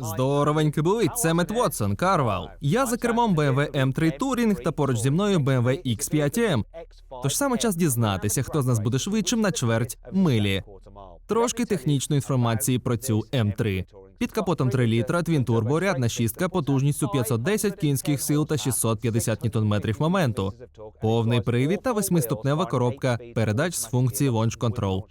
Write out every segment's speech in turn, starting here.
Здоровеньки були, це Мет Вотсон, Карвал. Я за кермом BMW M3 Touring та поруч зі мною BMW X5M. Тож саме час дізнатися, хто з нас буде швидшим на чверть милі. Трошки технічної інформації про цю М3. Під капотом 3 літра, твінтурбо, рядна шістка, потужністю 510 кінських сил та 650 ньютон-метрів моменту. Повний привід та восьмиступнева коробка передач з функції Launch Control.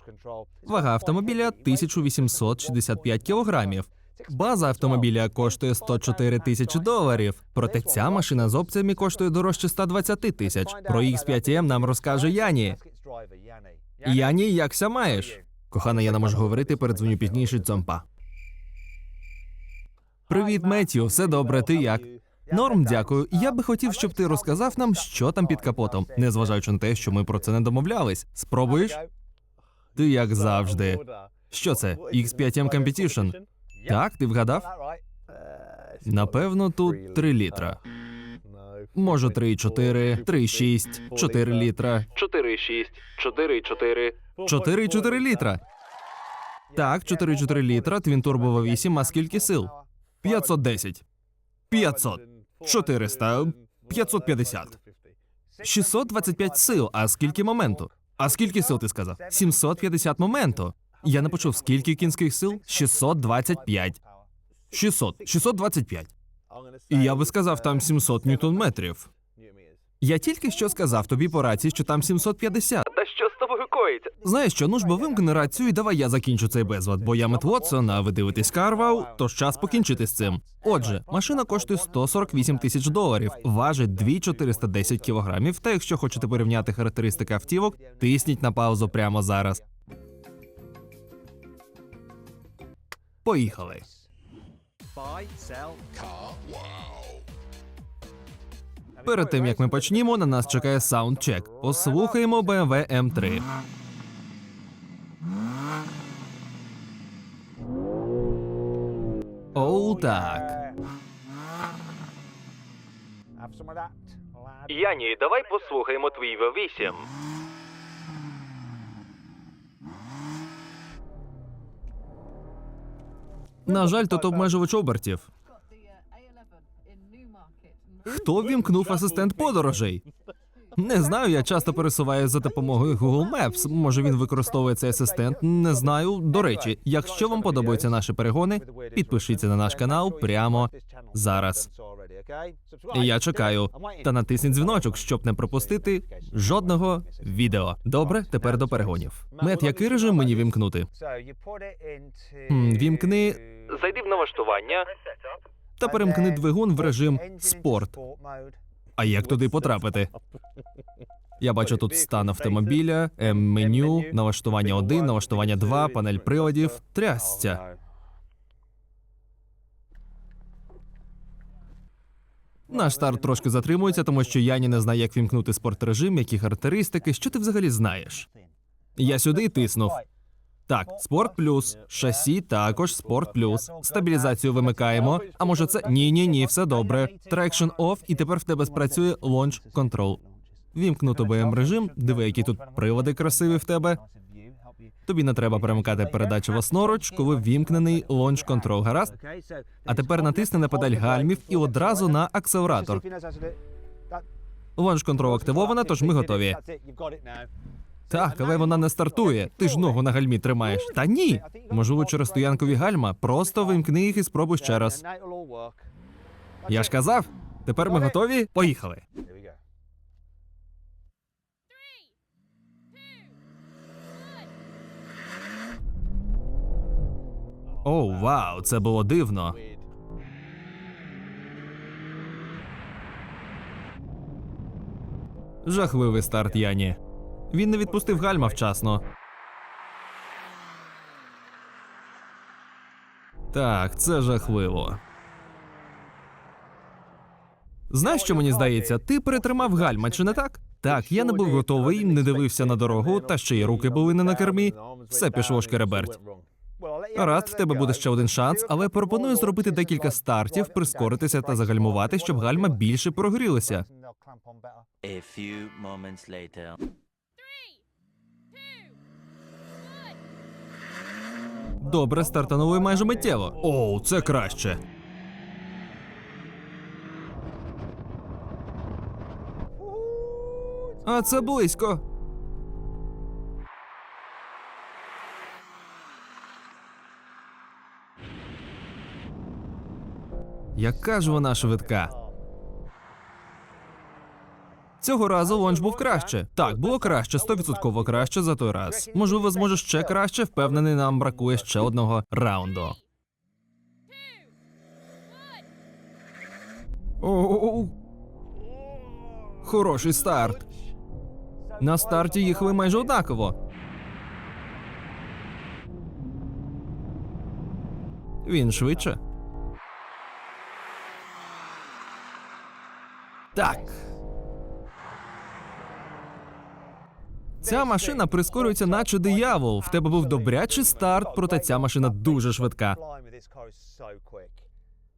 Вага автомобіля 1865 кілограмів. База автомобіля коштує 104 тисячі доларів. Проте ця машина з опціями коштує дорожче 120 тисяч. Про X5M нам розкаже Яні. Яні, якся маєш? Кохана, я не можу говорити, передзвоню пізніше дзомпа. Привіт, Меттю, все добре, ти як? Норм, дякую. Я би хотів, щоб ти розказав нам, що там під капотом, незважаючи на те, що ми про це не домовлялись. Спробуєш? Ти як завжди. Що це? X5M Competition? Так, ти вгадав? Напевно, тут 3 літра. Може, 3,4, 3,6, 4 літра. 4,6, 4,4. 4,4 літра. Так, 4,4 літра, твін твінтурбова 8, а скільки сил? 510. 500. 400. 550. 625 сил, а скільки моменту? А скільки сил ти сказав? 750 моменту. Я не почув, скільки кінських сил? 625. 600. 625. І я би сказав, там 700 ньютон-метрів. Я тільки що сказав тобі по рації, що там 750. Та що з тобою коїться? Знаєш що, ну ж бо вимкни рацію і давай я закінчу цей безлад, бо я Мет Вотсон, а ви дивитесь Карвал, тож час покінчити з цим. Отже, машина коштує 148 тисяч доларів, важить 2410 кілограмів. Та якщо хочете порівняти характеристики автівок, тисніть на паузу прямо зараз. Поїхали. Buy, sell. Перед тим як ми почнімо, на нас чекає саундчек. Послухаємо BMW M3. Оу, так. Яні, давай послухаємо твій V8. На жаль, тут обмежувач обертів. got the A11 in Newmarket. Хто ввімкнув асистент подорожей? Не знаю, я часто пересуваюся за допомогою Google Maps. Може він використовує цей асистент. Не знаю. До речі, якщо вам подобаються наші перегони, підпишіться на наш канал прямо зараз. Я чекаю. Та натисніть дзвіночок, щоб не пропустити жодного відео. Добре, тепер до перегонів. Мет, який режим мені вімкнути? Вімкни Зайди в налаштування. та перемкни двигун в режим спорт. А як туди потрапити? Я бачу тут стан автомобіля, М-меню, налаштування 1, налаштування 2, панель приладів, трясця. Наш старт трошки затримується, тому що Яні не знає, як вімкнути спортрежим, які характеристики, що ти взагалі знаєш. Я сюди тиснув. Так, спорт плюс, шасі також спорт плюс. Стабілізацію вимикаємо. А може це ні, ні, ні, все добре. Traction off, і тепер в тебе спрацює launch control. Вімкнуто БМ режим. Диви, які тут приводи красиві в тебе. Тобі не треба перемикати передачу в основроч, коли вімкнений launch control. Гаразд? А тепер натисни на педаль гальмів і одразу на акселератор. Launch control активована, тож ми готові. Так, але вона не стартує. Ти ж ногу на гальмі тримаєш. Та ні. Можливо, через стоянкові гальма. Просто вимкни їх і спробуй ще раз. Я ж казав. Тепер ми готові? Поїхали. О, вау, це було дивно. Жахливий старт Яні. Він не відпустив гальма вчасно. Так, це жахливо. Знаєш, що мені здається, ти перетримав гальма, чи не так? Так, я не був готовий, не дивився на дорогу, та ще й руки були не на кермі. Все пішло шкереберть. Гаразд, в тебе буде ще один шанс, але пропоную зробити декілька стартів, прискоритися та загальмувати, щоб гальма більше прогрілися. Добре, стартанули майже миттєво. Оу, це краще. А це близько. Яка ж вона швидка. Цього разу лонж був краще. Так, було краще, 100% краще за той раз. Можливо, зможе ще краще, впевнений, нам бракує ще одного раунду. Хороший старт. На старті їхали майже однаково. Він швидше. Так. Ця машина прискорюється, наче диявол. В тебе був добрячий старт, проте ця машина дуже швидка.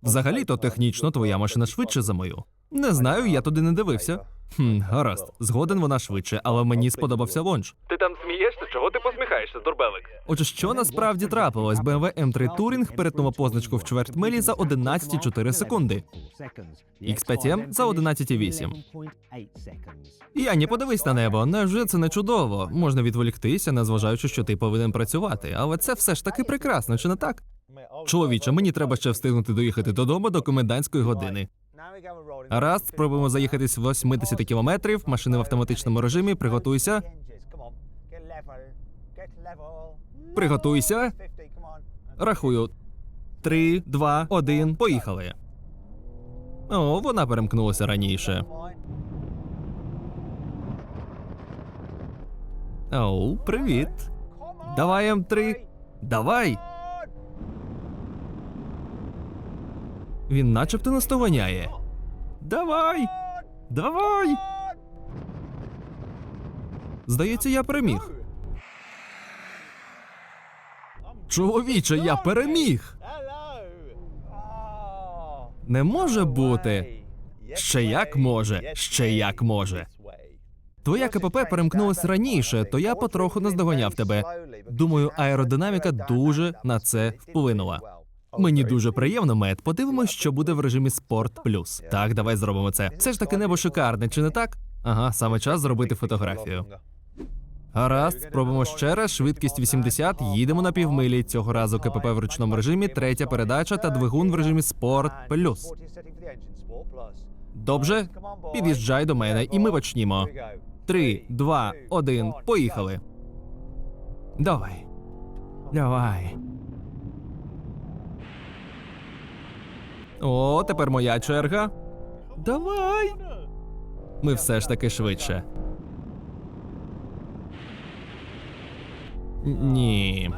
Взагалі-то технічно твоя машина швидше за мою. Не знаю, я туди не дивився. Хм, гаразд, згоден вона швидше, але мені сподобався лонж. Ти там смієшся? Чого ти посміхаєшся, дурбелик? Отже, що насправді трапилось? BMW M3 Touring перетнула позначку в чверть милі за 11,4 секунди. X5M за 11,8. Я не подивись на небо. Невже це не чудово? Можна відволіктися, незважаючи, що ти повинен працювати. Але це все ж таки прекрасно, чи не так? Чоловіче, мені треба ще встигнути доїхати додому до комендантської години. Гаразд, спробуємо заїхати з 80 кілометрів. Машини в автоматичному режимі. Приготуйся. Приготуйся. Рахую. Три, два, один. Поїхали. О, вона перемкнулася раніше. Оу, привіт. Давай М3. Давай. Він начебто настоганяє. Давай. Давай. Здається, я переміг. Чоловіче, я переміг. Не може бути. Ще як може, ще як може. Твоя КПП перемкнулась раніше, то я потроху наздоганяв тебе. Думаю, аеродинаміка дуже на це вплинула. Мені дуже приємно, мед. Подивимось, що буде в режимі Спорт Плюс. Так, давай зробимо це. Все ж таки небо шикарне, чи не так? Ага, саме час зробити фотографію. Гаразд, спробуємо ще раз. Швидкість 80, їдемо на півмилі. Цього разу КПП в ручному режимі, третя передача та двигун в режимі Спорт Плюс. Добре, під'їжджай до мене, і ми почнімо. Три, два, один, поїхали. Давай. Давай. О, тепер моя черга. Давай. Ми все ж таки швидше. Ні.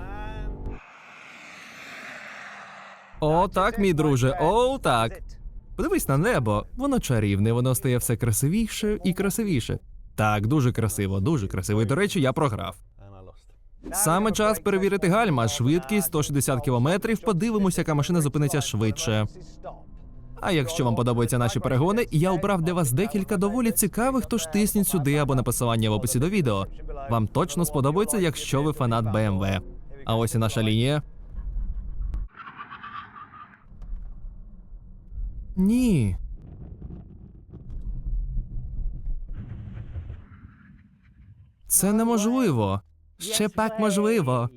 О, так, мій друже, о, так. Подивись на небо, воно чарівне, воно стає все красивіше і красивіше. Так, дуже красиво, дуже красиво. І, до речі, я програв. Саме час перевірити гальма. Швидкість 160 кілометрів. Подивимося, яка машина зупиниться швидше. А якщо вам подобаються наші перегони, я обрав для вас декілька доволі цікавих, тож тисніть сюди або на посилання в описі до відео. Вам точно сподобається, якщо ви фанат BMW. А ось і наша лінія. Ні. Це неможливо. Ще пак можливо.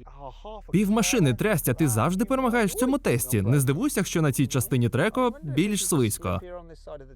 Півмашини трястя, ти завжди перемагаєш в цьому тесті. Не здивуйся, якщо на цій частині треку більш слизько.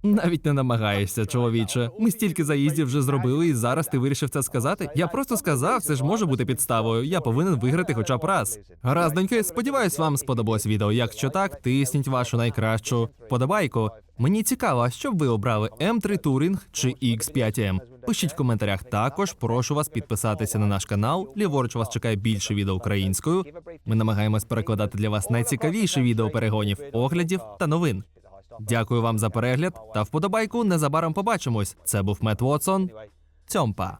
Навіть не намагаєшся, чоловіче. Ми стільки заїздів вже зробили, і зараз ти вирішив це сказати. Я просто сказав, це ж може бути підставою. Я повинен виграти хоча б раз. Гараздоньки, сподіваюсь, вам сподобалось відео. Якщо так, тисніть вашу найкращу подобайку. Мені цікаво, що б ви обрали М3 Touring чи X5M? Пишіть в коментарях. Також прошу вас підписатися на наш канал. Ліворуч вас чекає більше відео українською. Ми намагаємось перекладати для вас найцікавіші відео перегонів, оглядів та новин. Дякую вам за перегляд та вподобайку. Незабаром побачимось. Це був Мет Вотсон. Цьомпа.